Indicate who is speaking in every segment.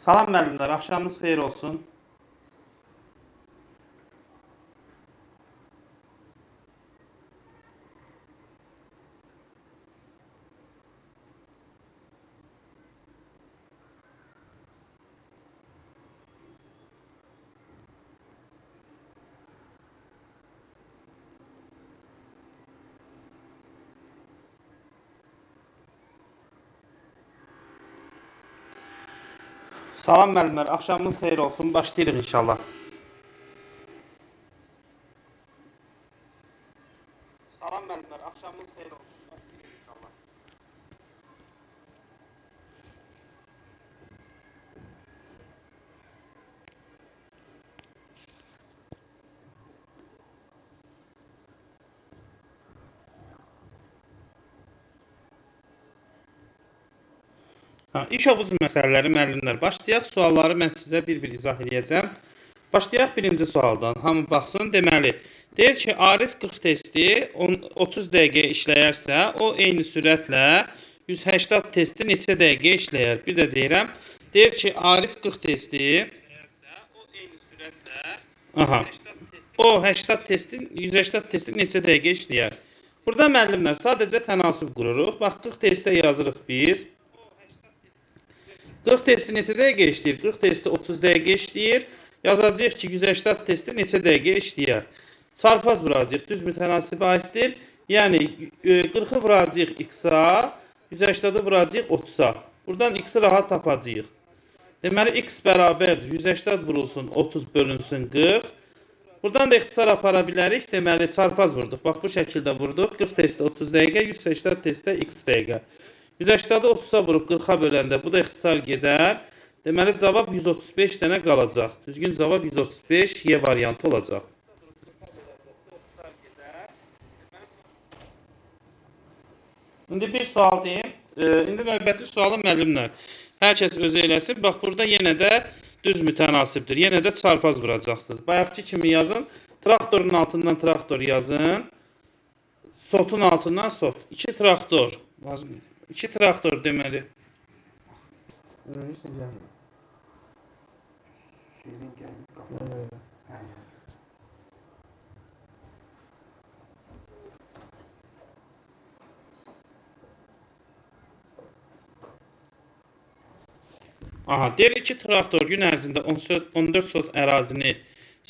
Speaker 1: Salam müəllimlər, axşamınız xeyir olsun. Salam müəllimlər, axşamınız xeyir olsun. Başlayırıq inşallah. Ha, iş obuz məsələləri müəllimlər. Başlayaq sualları mən sizə bir-bir izah edəcəm. Başlayaq birinci sualdan. Hamı baxsın. Deməli, deyir ki, Arif 40 testi 10 30 dəqiqə işləyərsə, o eyni sürətlə 180 testi neçə dəqiqə işləyər? Bir də deyirəm. Deyir ki, Arif 40 testi Aha. O 80 testin 180 testi neçə dəqiqə işləyər? Burada müəllimlər sadəcə tənasüb qururuq. Bax 40 testə yazırıq biz. 40 testi neçə dəqiqə işləyir? 40 testi 30 dəqiqə işləyir. Yazacağıq ki, 180 testi neçə dəqiqə işləyər? Çarpaz vuracağıq, düz mütənasibə aiddir. Yəni 40-ı vuracağıq x-a, 180-i vuracağıq 30-a. Buradan x-i rahat tapacağıq. Deməli x bərabərdir 180 vurulsun 30 bölünsün 40. Buradan da ixtisar apara bilərik. Deməli çarpaz vurduq. Bax bu şəkildə vurduq. 40 testdə 30 dəqiqə, 180 testdə x dəqiqə. 180-i 30-a vurub 40-a böləndə bu da ixtisar gedər. Deməli cavab 135 dənə qalacaq. Düzgün cavab 135 Y variantı olacaq. İndi bir sual deyim. E, indi növbəti sualı müəllimlər. Hər kəs özü eləsin. Bax burada yenə də düz mütənasibdir. Yenə də çarpaz vuracaqsınız. Bayaqki kimi yazın. Traktorun altından traktor yazın. Sotun altından sot. 2 traktor. Lazım. 2 traktor deməli.
Speaker 2: Nə gəlmir. Şeydən gəlmir, qapı. Hə.
Speaker 1: Aha, deyir 2 traktor gün ərzində 14 14 sot ərazini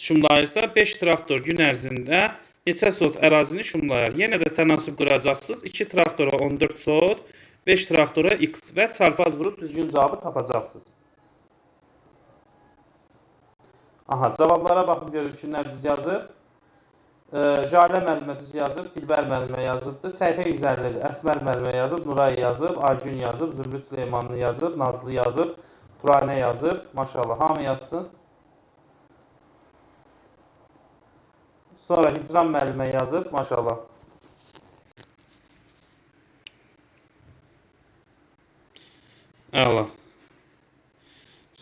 Speaker 1: şumlayırsa, 5 traktor gün ərzində neçə sot ərazini şumlayar? Yenə də tənasüb quracaqsınız. 2 traktora 14 sot, 5 traktora x və çarpaz vurub düzgün cavabı tapacaqsınız. Aha, cavablara baxın görün kimlər düz yazıb. E, Jalə müəllimə düz yazıb, Dilbər müəllimə yazıbdır. Səhifə 150-dir. Əsmər müəllimə yazıb, Nuray yazıb, Aygün yazıb, Zümrüd Süleymanlı yazıb, Nazlı yazıb, Turanə yazıb. Maşallah, hamı yazsın. Sonra Hicran müəllimə yazıb, maşallah. Əla.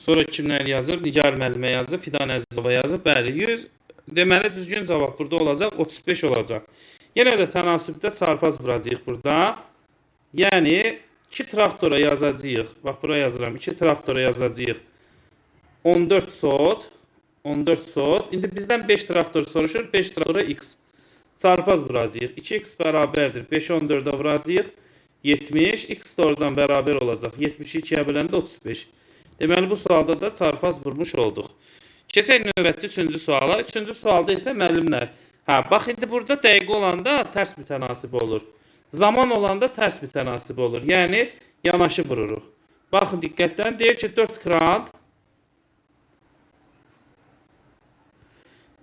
Speaker 1: Sonra kimlər yazır? Nigar müəllimə yazıb, Fidan Əzizova yazıb. Bəli, 100. Deməli düzgün cavab burada olacaq, 35 olacaq. Yenə də tənasübdə çarpaz vuracağıq burada. Yəni 2 traktora yazacağıq. Bax bura yazıram. 2 traktora yazacağıq. 14 sot, 14 sot. İndi bizdən 5 traktor soruşur. 5 traktora x. Çarpaz vuracağıq. 2x bərabərdir. 5 14-ə vuracağıq. 70. X də oradan bərabər olacaq. 70-i 2-yə böləndə 35. Deməli bu sualda da çarpaz vurmuş olduq. Keçək növbəti üçüncü suala. Üçüncü sualda isə müəllimlər. Hə, bax indi burada dəqiqə olanda tərs mütənasib olur. Zaman olanda tərs mütənasib olur. Yəni yanaşı vururuq. Baxın diqqətdən deyir ki 4 krant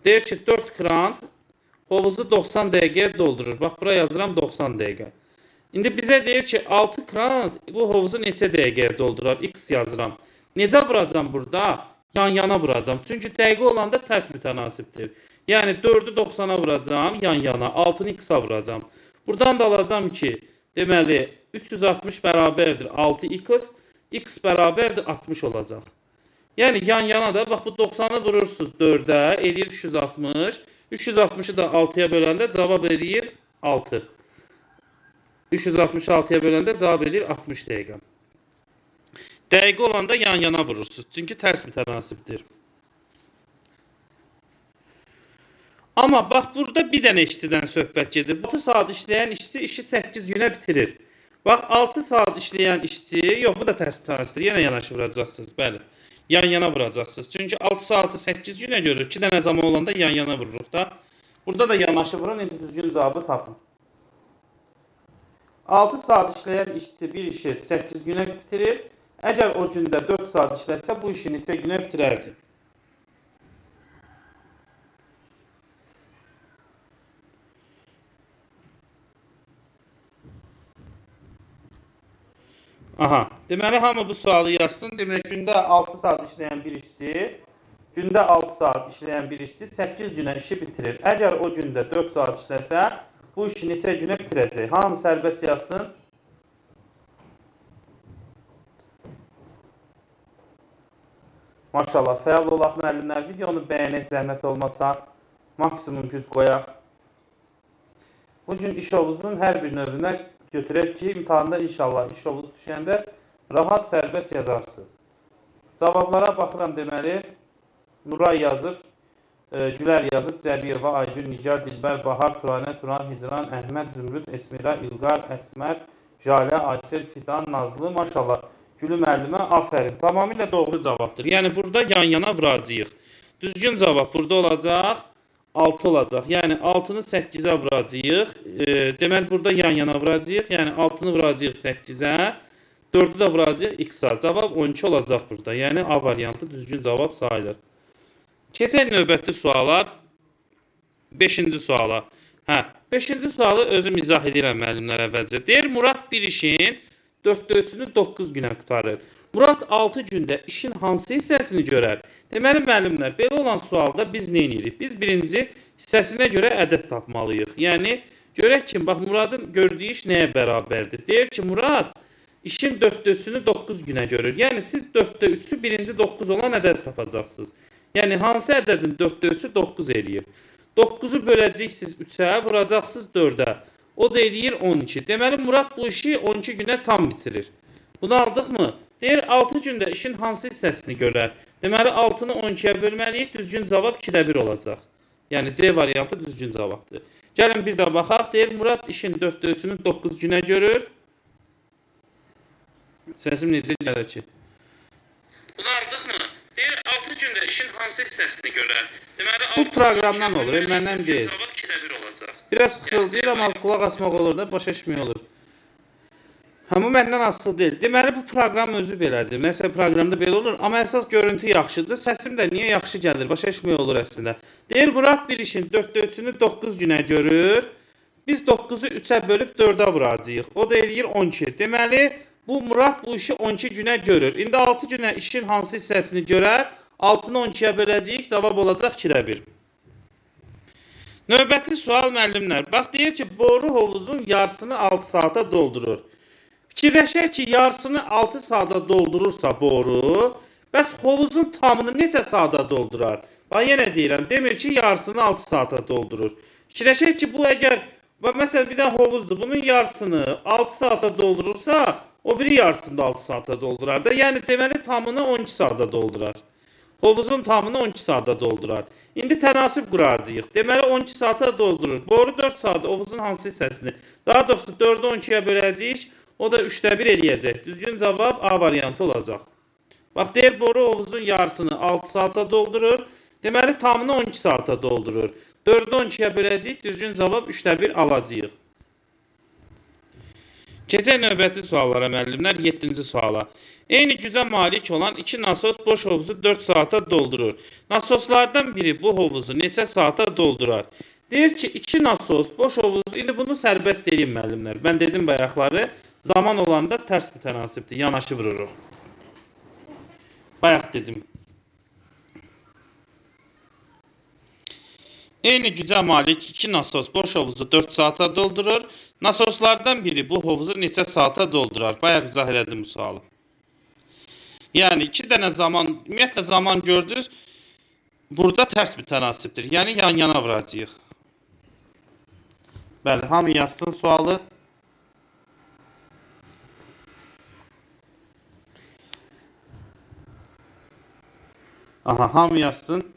Speaker 1: Deyir ki 4 krant hovuzu 90 dəqiqəyə doldurur. Bax bura yazıram 90 dəqiqə. İndi bizə deyir ki 6 krant bu hovuzu neçə dəqiqəyə doldurar? X yazıram. Necə vuracam burada? Yan-yana vuracam. Çünki dəqiqə olanda tərs mütənasibdir. Yəni 4-ü 90-a vuracam, yan-yana. 6-nı x-a vuracam. Buradan da alacam ki, deməli 360 bərabərdir 6x, x bərabərdir 60 olacaq. Yəni yan-yana da bax bu 90-ı vurursunuz 4-ə, eləyir 360. 360-ı da 6-ya böləndə cavab eləyir 6. 366-ya böləndə cavab eləyir 60 dəqiqə. Dəqiqi olanda yan-yana vurursunuz. Çünki tərs mütənasibdir. Amma bax burada bir dənə işçidən söhbət gedir. 6 saat işləyən işçi işi 8 günə bitirir. Bax 6 saat işləyən işçi, yox bu da tərs mütənasibdir. Yenə yanaşı vuracaqsınız. Bəli. Yan-yana vuracaqsınız. Çünki 6 saatı 8 günə görə 2 dənə zaman olanda yan-yana vururuq da. Burada da yanaşı vurun. İndi düzgün cavabı tapın. 6 saat işləyən işçi bir işi 8 günə bitirir. Əgər o gündə 4 saat işləsə, bu işi neçə günə bitirərdi? Aha, deməli hamı bu sualı yazsın. Demək gündə 6 saat işləyən bir işçi, gündə 6 saat işləyən bir işçi 8 günə işi bitirir. Əgər o gündə 4 saat işləsə, bu işi neçə günə bitirəcək? Hamı sərbəst yazsın. Maşallah, fəal olaq müəllimlər. Videonu bəyənək zəhmət olmasa, maksimum güc qoyaq. Bu gün iş hovuzun hər bir növünə götürək ki, imtahanda inşallah iş hovuz düşəndə rahat sərbəst yazarsınız. Cavablara baxıram deməli, Nuray yazıb, Gülər yazıb, Cəbiyeva, Aygün, Nigar, Dilbər, Bahar, Turanə, Turan, Hicran, Əhməd, Zümrüd, Esmira, İlqar, Əsmər, Jalə, Aysel, Fidan, Nazlı, maşallah. Gülü müəllimə afərin. Tamamilə doğru cavabdır. Yəni burada yan-yana vuracağıq. Düzgün cavab burada olacaq. 6 olacaq. Yəni 6-nı 8-ə vuracağıq. E, deməli burada yan-yana vuracağıq. Yəni 6-nı vuracağıq 8-ə. 4-ü də vuracağıq x-a. Cavab 12 olacaq burada. Yəni A variantı düzgün cavab sayılır. Keçək növbəti suala. 5-ci suala. Hə, 5-ci sualı özüm izah edirəm müəllimlər əvvəlcə. Deyir Murad bir işin 4-də 3-ünü 9 günə qutarır. Murad 6 gündə işin hansı hissəsini görər? Deməli müəllimlər, belə olan sualda biz nə edirik? Biz birinci hissəsinə görə ədəd tapmalıyıq. Yəni görək ki, bax Muradın gördüyü iş nəyə bərabərdir? Deyir ki, Murad işin 4-də 3-ünü 9 günə görür. Yəni siz 4-də 3-ü birinci 9 olan ədəd tapacaqsınız. Yəni hansı ədədin 4-də 3-ü 9 eləyir? 9-u böləcəksiniz 3-ə, vuracaqsınız 4-ə. O da eləyir 12. Deməli Murad bu işi 12 günə tam bitirir. Bunu aldıqmı? Deyir 6 gündə işin hansı hissəsini görər? Deməli 6-nı 12-yə bölməliyik. Düzgün cavab 2-də 1 olacaq. Yəni C variantı düzgün cavabdır. Gəlin bir də baxaq. Deyir Murad işin 4-də 3-ünü 9 günə görür. Səsim necə gəlir ki? Bunu aldıqmı? Deyir 6 gündə işin hansı hissəsini görər? Deməli Bu proqramdan olur, e, məndən deyil. Cavab 2-də 1 olacaq. Biraz xırıldayır amma qulaq asmaq olur da, başa düşmək olur. Hə, bu məndən asılı deyil. Deməli, bu proqram özü belədir. Nəsə proqramda belə olur, amma əsas görüntü yaxşıdır. Səsim də niyə yaxşı gəlir, başa düşmək olur əslində. Deyir, Murad bir işin 4-də 3-ünü 9 günə görür. Biz 9-u 3-ə bölüb 4-ə vuracağıq. O da eləyir 12. Deməli, bu Murad bu işi 12 günə görür. İndi 6 günə işin hansı hissəsini görər? 6-nı 12-yə böləcəyik, cavab olacaq 2-də 1. Növbəti sual müəllimlər. Bax deyir ki, boru hovuzun yarısını 6 saata doldurur. Fikirləşək ki, yarısını 6 saata doldurursa boru, bəs hovuzun tamını neçə saata doldurar? Bax yenə deyirəm, demir ki, yarısını 6 saata doldurur. Fikirləşək ki, bu əgər bax məsələn bir dənə hovuzdur, bunun yarısını 6 saata doldurursa, o biri yarısını da 6 saata doldurar da. Yəni deməli tamını 12 saata doldurar. Hovuzun tamını 12 saata doldurar. İndi tənasib quracağıq. Deməli 12 saata doldurur. Boru 4 saat hovuzun hansı hissəsini? Daha doğrusu 4-ü 12-yə böləcəyik. O da 3'də 1 eləyəcək. Düzgün cavab A variantı olacaq. Bax, deyir, boru hovuzun yarısını 6 saata doldurur. Deməli, tamını 12 saata doldurur. 4-ü 12-yə böləcəyik. Düzgün cavab 3'də 1 alacağıq. Keçək növbəti suallara müəllimlər. 7-ci suala. Eyni gücə malik olan iki nasos boş hovuzu 4 saata doldurur. Nasoslardan biri bu hovuzu neçə saata doldurar? Deyir ki, iki nasos boş hovuz, indi bunu sərbəst edin müəllimlər. Mən dedim bayaqları, Zaman olanda tərs mütənasibdir. Yanaşı vururuq. Bayaq dedim. Eyni gücə malik iki nasos boş hovuzu 4 saata doldurur. Nasoslardan biri bu hovuzu neçə saata doldurar? Bayaq izah elədim bu sualı. Yəni iki dənə zaman, ümumiyyətlə zaman gördünüz, burada tərs mütənasibdir. Yəni yan-yana vuracağıq. Bəli, hamı yazsın sualı. Aha, hamı yazsın.